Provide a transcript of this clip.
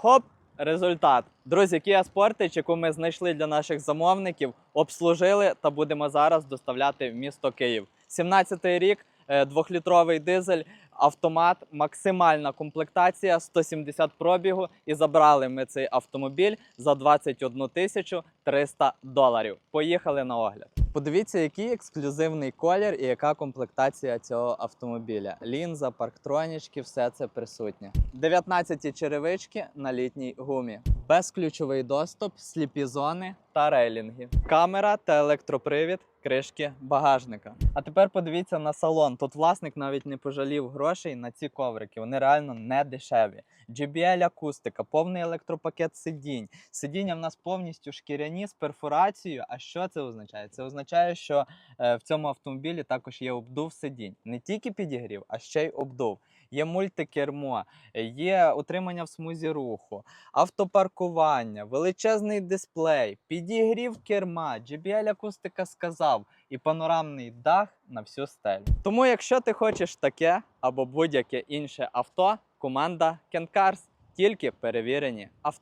хоп, результат. Друзі, Kia Sportage, яку ми знайшли для наших замовників, обслужили та будемо зараз доставляти в місто Київ. 17-й рік, е, двохлітровий дизель, автомат, максимальна комплектація, 170 пробігу. І забрали ми цей автомобіль за 21 тисячу 300 доларів. Поїхали на огляд. Подивіться, який ексклюзивний колір і яка комплектація цього автомобіля. Лінза, парктронічки, все це присутнє. 19 черевички на літній гумі. Безключовий доступ, сліпі зони та рейлінги. Камера та електропривід кришки багажника. А тепер подивіться на салон. Тут власник навіть не пожалів грошей на ці коврики. Вони реально не дешеві. JBL акустика, повний електропакет сидінь. Сидіння в нас повністю шкіряні з перфорацією. А що це означає? Це означає, що е, в цьому автомобілі також є обдув сидінь. Не тільки підігрів, а ще й обдув. Є мультикермо, є утримання в смузі руху, автопаркування, величезний дисплей, підігрів керма, JBL акустика сказав і панорамний дах на всю стелю. Тому, якщо ти хочеш таке або будь-яке інше авто, команда Кенкарс тільки перевірені авто.